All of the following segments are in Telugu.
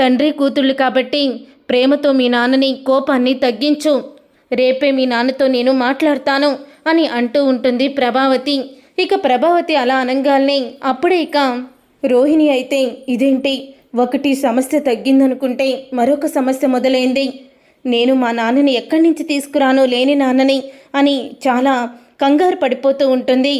తండ్రి కూతుళ్ళు కాబట్టి ప్రేమతో మీ నాన్నని కోపాన్ని తగ్గించు. రేపే మీ నాన్నతో నేను మాట్లాడతాను అని అంటూ ఉంటుంది ప్రభావతి. ఇక ప్రభావతి అలా అనంగాల్ని అప్పుడే ఇక రోహిణి అయితే ఇదేంటి? ఒకటి సమస్య తగ్గిందనుకుంటే మరొక సమస్య మొదలైంది. నేను మా నాన్నని ఎక్కడి నుంచి తీసుకురానో లేని నాన్నని అని చాలా కంగారు పడిపోతూ ఉంటుంది.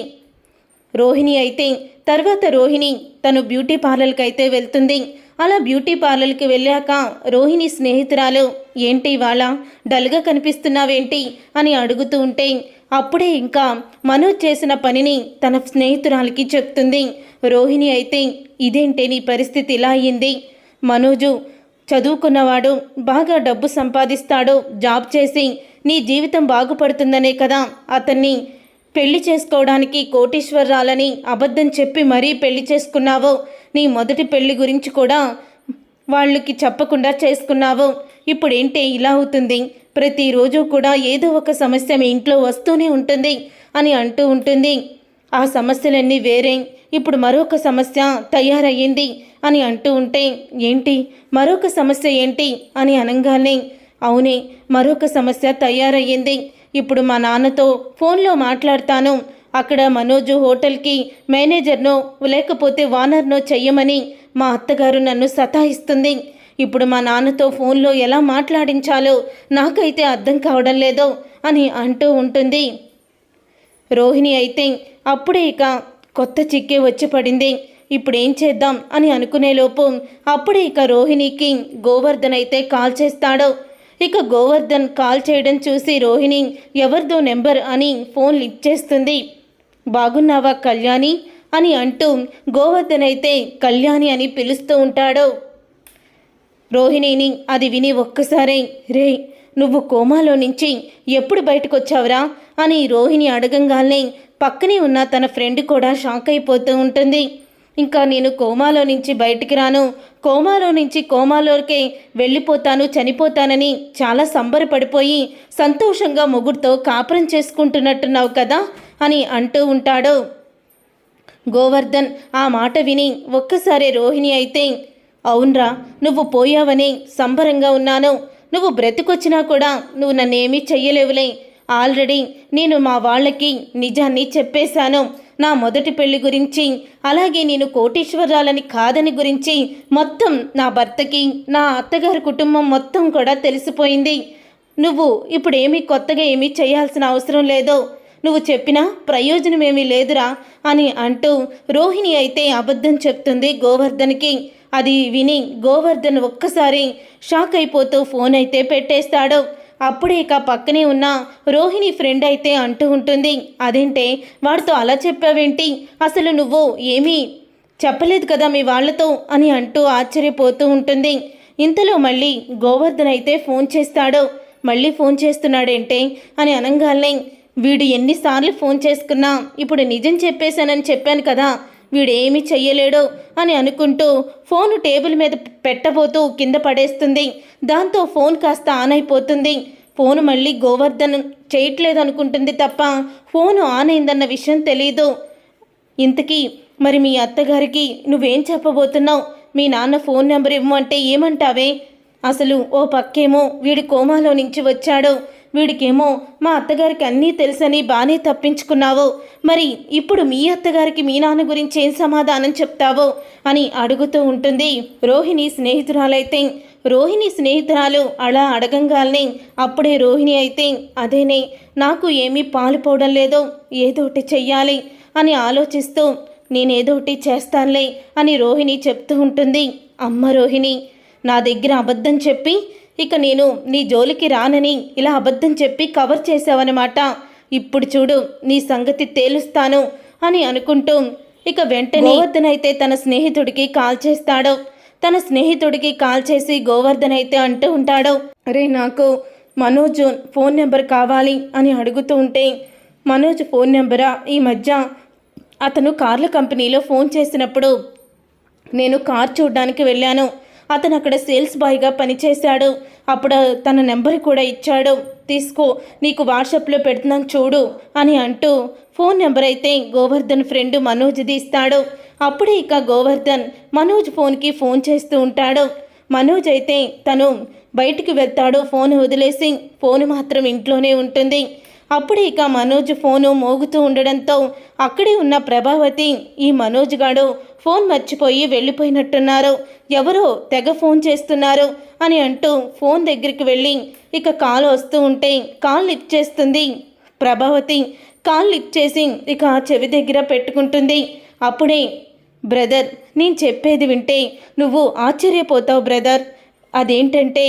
రోహిణి అయితే తర్వాత రోహిణి తను బ్యూటీ పార్లర్కి అయితే వెళ్తుంది. అలా బ్యూటీ పార్లర్కి వెళ్ళాక రోహిణి స్నేహితురాలు ఏంటి ఇవాళ? డల్గా కనిపిస్తున్నావేంటి? అని అడుగుతూ ఉంటే అప్పుడే ఇంకా మనోజ్ చేసిన పనిని తన స్నేహితురాలకి చెప్తుంది. రోహిణి అయితే ఇదేంటి నీ పరిస్థితి ఇలా అయ్యింది? మనోజు చదువుకున్నవాడు బాగా డబ్బు సంపాదిస్తాడు జాబ్ చేసి నీ జీవితం బాగుపడుతుందనే కదా అతన్ని పెళ్ళి చేసుకోవడానికి కోటీశ్వరరాలని అబద్ధం చెప్పి మరీ పెళ్ళి చేసుకున్నావు. నీ మొదటి పెళ్ళి గురించి కూడా వాళ్ళకి చెప్పకుండా చేసుకున్నావు. ఇప్పుడేంటి ఇలా అవుతుంది? ప్రతిరోజు కూడా ఏదో ఒక సమస్య మీ ఇంట్లో వస్తూనే ఉంటుంది అని అంటూ ఉంటుంది. ఆ సమస్యలన్నీ వేరే. ఇప్పుడు మరొక సమస్య తయారయ్యింది అని అంటూ ఉంటే ఏంటి? మరొక సమస్య ఏంటి అని అనగానే అవునే మరొక సమస్య తయారయ్యింది. ఇప్పుడు మా నాన్నతో ఫోన్లో మాట్లాడతాను. అక్కడ మనోజు హోటల్కి మేనేజర్నో లేకపోతే వానర్నో చెయ్యమని మా అత్తగారు నన్ను సతాయిస్తుంది. ఇప్పుడు మా నాన్నతో ఫోన్లో ఎలా మాట్లాడించాలో నాకైతే అర్థం కావడం లేదు అని అంటూ ఉంటుంది. రోహిణి అయితే అప్పుడే ఇక కొత్త చిక్కే వచ్చి పడింది. ఇప్పుడు ఏం చేద్దాం అని అనుకునేలోపు అప్పుడే ఇక రోహిణికి గోవర్ధన్ అయితే కాల్ చేస్తాడు. ఇక గోవర్ధన్ కాల్ చేయడం చూసి రోహిణి ఎవరిదో నెంబర్ అని ఫోన్ లిఫ్ట్ చేస్తుంది. బాగున్నావా కళ్యాణి? అని అంటూ గోవర్ధన్ అయితే కళ్యాణి అని పిలుస్తూ ఉంటాడు. రోహిణిని అది విని ఒక్కసారే రే నువ్వు కోమాలో నుంచి ఎప్పుడు బయటకు వచ్చావురా అని రోహిణి అడగంగానే పక్కనే ఉన్న తన ఫ్రెండ్ కూడా షాక్ అయిపోతూ ఉంటుంది. ఇంకా నేను కోమాలో నుంచి బయటికి రాను. కోమాలో నుంచి కోమాలోకే వెళ్ళిపోతాను చనిపోతానని చాలా సంబరపడిపోయి సంతోషంగా మొగుడుతో కాపురం చేసుకుంటున్నట్టున్నావు కదా అని అంటూ ఉంటాడు. గోవర్ధన్ ఆ మాట విని ఒక్కసారి రోహిణి అయితే అవునరా నువ్వు పోయావని సంబరంగా ఉన్నాను. నువ్వు బ్రతికొచ్చినా కూడా నువ్వు నన్నేమీ చెయ్యలేవులే. ఆల్రెడీ నేను మా వాళ్ళకి నిజాన్ని చెప్పేశాను. నా మొదటి పెళ్ళి గురించి అలాగే నేను కోటీశ్వరాలని కాదని గురించి మొత్తం నా భర్తకి నా అత్తగారి కుటుంబం మొత్తం కూడా తెలిసిపోయింది. నువ్వు ఇప్పుడు ఏమీ కొత్తగా ఏమీ చేయాల్సిన అవసరం లేదు. నువ్వు చెప్పినా ప్రయోజనమేమీ లేదురా అని అంటూ రోహిణి అయితే అబద్ధం చెప్తుంది గోవర్ధన్కి. అది విని గోవర్ధన్ ఒక్కసారి షాక్ అయిపోతూ ఫోన్ అయితే పెట్టేస్తాడు. అప్పుడే ఇక పక్కనే ఉన్న రోహిణి ఫ్రెండ్ అయితే అంటూ ఉంటుంది. అదేంటే వాడితో అలా చెప్పావేంటి? అసలు నువ్వు ఏమీ చెప్పలేదు కదా మీ వాళ్ళతో? అని అంటూ ఆశ్చర్యపోతూ ఉంటుంది. ఇంతలో మళ్ళీ గోవర్ధన్ అయితే ఫోన్ చేస్తాడు. మళ్ళీ ఫోన్ చేస్తున్నాడేంటే అని అనగానే వీడు ఎన్నిసార్లు ఫోన్ చేసుకున్నా ఇప్పుడు నిజం చెప్పేశానని చెప్పాను కదా. వీడేమీ చెయ్యలేడో అని అనుకుంటూ ఫోను టేబుల్ మీద పెట్టబోతూ కింద పడేస్తుంది. దాంతో ఫోన్ కాస్త ఆన్ అయిపోతుంది. ఫోను మళ్ళీ గోవర్ధన్ చేయట్లేదనుకుంటుంది తప్ప ఫోను ఆన్ అయిందన్న విషయం తెలియదు ఇంతకీ మరి మీ అత్తగారికి నువ్వేం చెప్పబోతున్నావు? మీ నాన్న ఫోన్ నెంబర్ ఇవ్వమంటే ఏమంటావే? అసలు ఓ పక్కేమో వీడి కోమాలో నుంచి వచ్చాడు. వీడికేమో మా అత్తగారికి అన్నీ తెలుసని బాగానే తప్పించుకున్నావు. మరి ఇప్పుడు మీ అత్తగారికి మీ నాన్న గురించి ఏం సమాధానం చెప్తావో? అని అడుగుతూ ఉంటుంది రోహిణి స్నేహితురాలైతే. రోహిణి స్నేహితురాలు అలా అడగంగానే అప్పుడే రోహిణి అయితే అదేనే నాకు ఏమీ పాలుపోవడం లేదో ఏదోటి చెయ్యాలి అని ఆలోచిస్తూ నేనేదోటి చేస్తానులే అని రోహిణి చెప్తూ ఉంటుంది. అమ్మ రోహిణి నా దగ్గర అబద్ధం చెప్పి ఇక నేను నీ జోలికి రానని ఇలా అబద్ధం చెప్పి కవర్ చేసావన్నమాట ఇప్పుడు చూడు నీ సంగతి తేలుస్తాను అని అనుకుంటూ ఇక వెంటనే గోవర్ధన్ తన స్నేహితుడికి కాల్ చేస్తాడు. తన స్నేహితుడికి కాల్ చేసి గోవర్ధన్ అయితే అంటూ ఉంటాడు. అరే నాకు మనోజ్ ఫోన్ నెంబర్ కావాలి అని అడుగుతూ ఉంటే మనోజ్ ఫోన్ నెంబరా? ఈ మధ్య అతను కార్ల కంపెనీలో ఫోన్ చేసినప్పుడు నేను కార్ చూడడానికి వెళ్ళాను. అతను అక్కడ సేల్స్ బాయ్గా పనిచేశాడు. అప్పుడు తన నెంబర్ కూడా ఇచ్చాడు. తీసుకో నీకు వాట్సాప్లో పెడుతున్నాను చూడు అని అంటూ ఫోన్ నెంబర్ అయితే గోవర్ధన్ ఫ్రెండ్ మనోజ్ది ఇస్తాడు. అప్పుడే ఇక గోవర్ధన్ మనోజ్ ఫోన్కి ఫోన్ చేస్తూ ఉంటాడు. మనోజ్ అయితే తను బయటికి వెళ్తాడు ఫోన్ వదిలేసి. ఫోన్ మాత్రం ఇంట్లోనే ఉంటుంది. అప్పుడే ఇక మనోజ్ ఫోను మోగుతూ ఉండడంతో అక్కడే ఉన్న ప్రభావతి ఈ మనోజ్ గాడు ఫోన్ మర్చిపోయి వెళ్ళిపోయినట్టున్నారు. ఎవరో తెగ ఫోన్ చేస్తున్నారు అని అంటూ ఫోన్ దగ్గరికి వెళ్ళి ఇక కాల్ వస్తూ ఉంటే కాల్ లిఫ్ట్ చేస్తుంది. ప్రభావతి కాల్ లిఫ్ట్ చేసి ఇక చెవి దగ్గర పెట్టుకుంటుంది. అప్పుడే బ్రదర్ నేను చెప్పేది వింటే నువ్వు ఆశ్చర్యపోతావు బ్రదర్. అదేంటంటే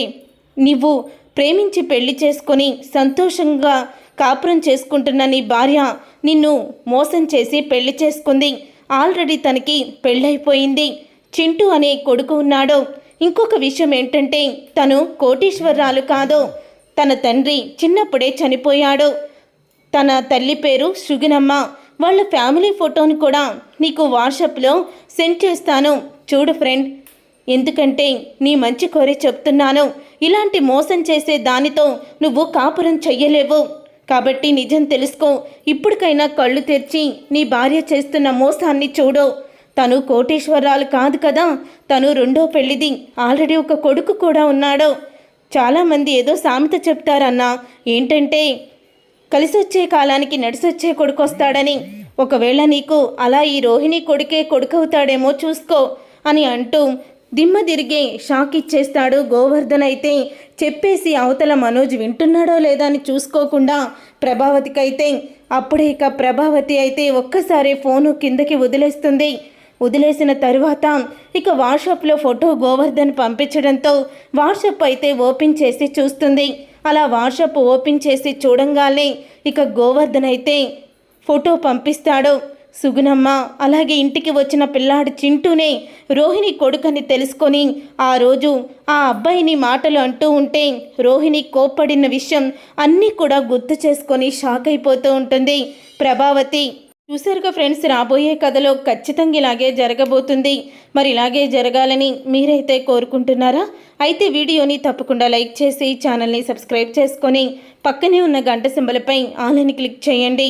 నువ్వు ప్రేమించి పెళ్ళి చేసుకొని సంతోషంగా కాపురం చేసుకుంటున్న నీ భార్య నిన్ను మోసం చేసి పెళ్ళి చేసుకుంది. ఆల్రెడీ తనకి పెళ్ళైపోయింది. చింటూ అనే కొడుకు ఉన్నాడు. ఇంకొక విషయం ఏంటంటే తను కోటీశ్వరరాలు కాదు. తన తండ్రి చిన్నప్పుడే చనిపోయాడు. తన తల్లి పేరు సుగినమ్మ వాళ్ళ ఫ్యామిలీ ఫోటోని కూడా నీకు వాట్సాప్లో సెండ్ చేస్తాను. చూడు ఫ్రెండ్. ఎందుకంటే నీ మంచి కోరి చెప్తున్నాను. ఇలాంటి మోసం చేసే దానితో నువ్వు కాపురం చెయ్యలేవు. కాబట్టి నిజం తెలుసుకో. ఇప్పటికైనా కళ్ళు తెరిచి నీ భార్య చేస్తున్న మోసాన్ని చూడో. తను కోటేశ్వరరాలు కాదు కదా. తను రెండో పెళ్ళిది. ఆల్రెడీ ఒక కొడుకు కూడా ఉన్నాడు. చాలామంది ఏదో సామెత చెప్తారన్నా. ఏంటంటే కలిసొచ్చే కాలానికి నడిసొచ్చే కొడుకు వస్తాడని ఒకవేళ నీకు అలా ఈ రోహిణి కొడుకే కొడుకవుతాడేమో చూసుకో అని అంటూ దిమ్మ తిరిగే షాక్ ఇచ్చేస్తాడు గోవర్ధన్ అయితే. చెప్పేసి అవతల మనోజ్ వింటున్నాడో లేదా అని చూసుకోకుండా ప్రభావతికైతే. అప్పుడే ఇక ప్రభావతి అయితే ఒక్కసారి ఫోను కిందకి వదిలేస్తుంది. వదిలేసిన తరువాత ఇక వాట్సాప్లో ఫోటో గోవర్ధన్ పంపించడంతో వాట్సాప్ అయితే ఓపెన్ చేసి చూస్తుంది. అలా వాట్సాప్ ఓపెన్ చేసి చూడంగానే ఇక గోవర్ధన్ అయితే ఫోటో పంపిస్తాడు. సుగుణమ్మ అలాగే ఇంటికి వచ్చిన పిల్లాడు చింటూనే రోహిణి కొడుకని తెలుసుకొని ఆ రోజు ఆ అబ్బాయిని మాటలు అంటూ ఉంటే రోహిణి కోప్పడిన విషయం అన్నీ కూడా గుర్తు చేసుకొని షాక్ అయిపోతూ ఉంటుంది. ప్రభావతి చూసారుగా ఫ్రెండ్స్ రాబోయే కథలో ఖచ్చితంగా ఇలాగే జరగబోతుంది. మరి ఇలాగే జరగాలని మీరైతే కోరుకుంటున్నారా? అయితే వీడియోని తప్పకుండా లైక్ చేసి ఛానల్ని సబ్స్క్రైబ్ చేసుకొని పక్కనే ఉన్న గంట సింబలపై ఆలని క్లిక్ చేయండి.